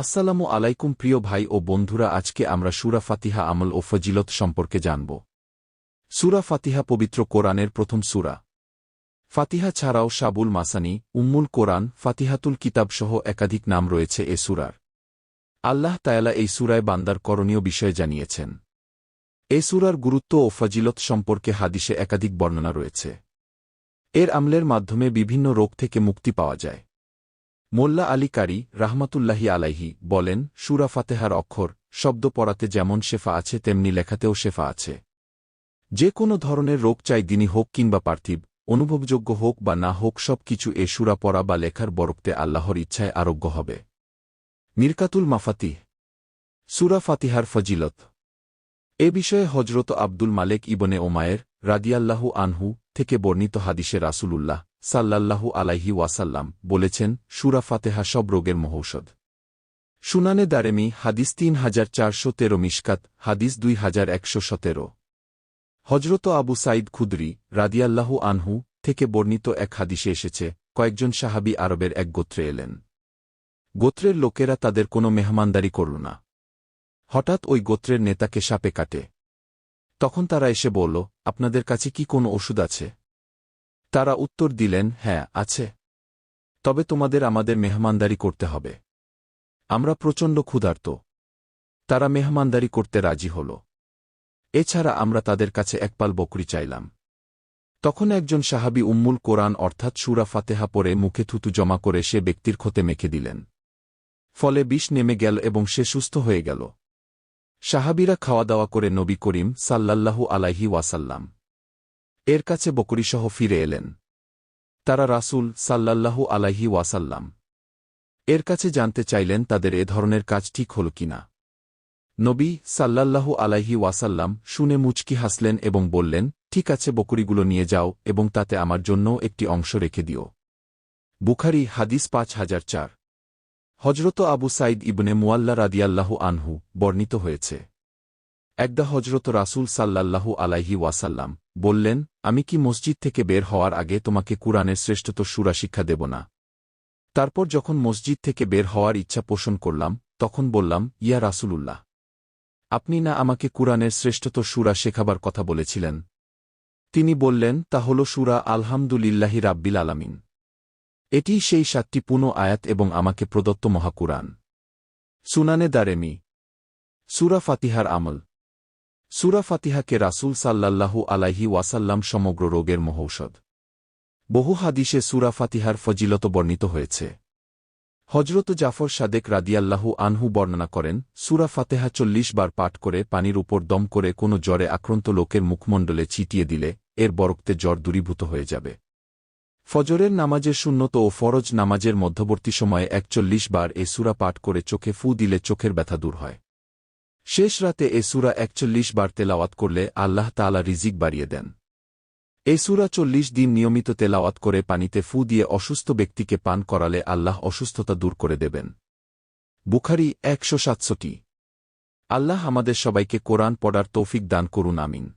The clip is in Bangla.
আসসালামু আলাইকুম প্রিয় ভাই ও বন্ধুরা, আজকে আমরা সুরা ফাতিহা আমল ও ফজিলত সম্পর্কে জানব। সুরা ফাতিহা পবিত্র কোরআনের প্রথম সুরা। ফাতিহা ছাড়াও সাবুল মাসানি, উম্মুল কোরআন, ফাতিহাতুল কিতাব সহ একাধিক নাম রয়েছে এ সুরার। আল্লাহ তায়ালা এই সুরায় বান্দার করণীয় বিষয়ে জানিয়েছেন। এ সুরার গুরুত্ব ও ফজিলত সম্পর্কে হাদিসে একাধিক বর্ণনা রয়েছে। এর আমলের মাধ্যমে বিভিন্ন রোগ থেকে মুক্তি পাওয়া যায়। মোল্লা আলী কারি রাহমাতুল্লাহি আলাইহি বলেন, সুরা ফাতেহার অক্ষর, শব্দ পড়াতে যেমন শেফা আছে, তেমনি লেখাতেও শেফা আছে। যে কোনো ধরনের রোগ চাই দিনই হোক কিংবা পার্থিব, অনুভবযোগ্য হোক বা না হোক সব কিছু এ সুরা পড়া বা লেখার বরক্তে আল্লাহর ইচ্ছায় আরোগ্য হবে। মিরকাতুল মাফাতিহ। সুরা ফাতিহার ফজিলত। এ বিষয়ে হজরত আব্দুল মালেক ইবনে ওমায়ের রাদিয়াল্লাহু আনহু থেকে বর্ণিত হাদিসে রাসূলুল্লাহ সাল্লাল্লাহু আলাইহি ওয়াসাল্লাম বলেছেন, সুরা ফাতেহা সব রোগের মহৌষধ। সুনানে দারেমি, হাদিস তিন হাজার চারশো তেরো মিশকাত, হাদিস দুই হাজার একশো সতেরো। হজরত আবু সাইদ খুদরি রাদিয়াল্লাহু আনহু থেকে বর্ণিত এক হাদিসে এসেছে, কয়েকজন সাহাবি আরবের এক গোত্রে এলেন। গোত্রের লোকেরা তাদের কোনো মেহমানদারি করল না। হঠাৎ ওই গোত্রের নেতাকে সাপে কাটে। তখন তারা এসে বলল, আপনাদের কাছে কি কোনো ওষুধ আছে? তারা উত্তর দিলেন হ্যাঁ আছে। তবে তোমাদের আমাদের মেহমানদারি করতে হবে। আমরা প্রচণ্ড ক্ষুধার্ত। তারা মেহমানদারি করতে রাজি হল। এছাড়া আমরা তাদের কাছে একপাল বকরি চাইলাম। তখন একজন সাহাবি উম্মুল কোরআন অর্থাৎ সুরা ফাতেহা পরে মুখে থুতু জমা করে সে ব্যক্তির ক্ষতে মেখে দিলেন। ফলে বিষ নেমে গেল এবং সে সুস্থ হয়ে গেল। সাহাবিরা খাওয়া দাওয়া করে নবী করিম সাল্লাল্লাহু আলাইহি ওয়াসাল্লাম। এর কাছে বকরিসহ ফিরে এলেন। তারা রাসূল সাল্লাল্লাহু আলাইহি ওয়াসাল্লাম। এর কাছে জানতে চাইলেন তাদের এ ধরনের কাজ ঠিক হল কিনা। নবী সাল্লাল্লাহু আলাইহি ওয়াসাল্লাম শুনে মুচকি হাসলেন এবং বললেন, ঠিক আছে, বকরিগুলো নিয়ে যাও এবং তাতে আমার জন্যও একটি অংশ রেখে দিও। বুখারি, হাদিস পাঁচ হাজার চার। হজরত আবু সাইদ ইবনে মুয়াল্লা রাদিয়াল্লাহু আনহু বর্ণিত হয়েছে। একদা হজরত রাসূল সাল্লাল্লাহু আলাইহি ওয়াসাল্লাম বললেন আমি কি মসজিদ থেকে বের হওয়ার আগে তোমাকে কুরআনের শ্রেষ্ঠত সুরা শিক্ষা দেব না? তারপর যখন মসজিদ থেকে বের হওয়ার ইচ্ছা পোষণ করলাম, তখন বললাম, ইয়া রাসূলুল্লাহ। আপনি না আমাকে কুরআনের শ্রেষ্ঠত সুরা শেখাবার কথা বলেছিলেন? তিনি বললেন, তা হল সুরা আলহামদুলিল্লাহি রাব্বিল আলামিন। এটিই সেই সাতটি পুনঃ আয়াত এবং আমাকে প্রদত্ত মহাকুরআন। সুনানে দারেমি। সুরা ফাতিহার আমল। সুরা ফাতিহাকে রাসূল সাল্লাল্লাহু আলাইহি ওয়াসাল্লাম সমগ্র রোগের মহৌষধ। বহু হাদিসে সুরা ফাতিহার ফজিলত বর্ণিত হয়েছে। হজরত জাফর সাদেক রাদিয়াল্লাহু আনহু বর্ণনা করেন, সুরা ফাতেহা চল্লিশ বার পাঠ করে পানির উপর দম করে কোনো জ্বরে আক্রান্ত লোকের মুখমণ্ডলে ছিটিয়ে দিলে, এর বরক্তে জ্বর দূরীভূত হয়ে যাবে। ফজরের নামাজের শূন্যত ও ফরজ নামাজের মধ্যবর্তী সময়ে একচল্লিশ বার এ সুরা পাঠ করে চোখে ফু দিলে চোখের ব্যথা দূর হয়। শেষ রাতে এ সুরা একচল্লিশ বার তেলাওয়াত করলে আল্লাহ তালা রিজিক বাড়িয়ে দেন। এ সুরা চল্লিশ দিন নিয়মিত তেলাওয়াত করে পানিতে ফু দিয়ে অসুস্থ ব্যক্তিকে পান করালে আল্লাহ অসুস্থতা দূর করে দেবেন। বুখারি একশো সাতষট্টি। আল্লাহ আমাদের সবাইকে কোরআন পড়ার তৌফিক দান করুন, আমিন।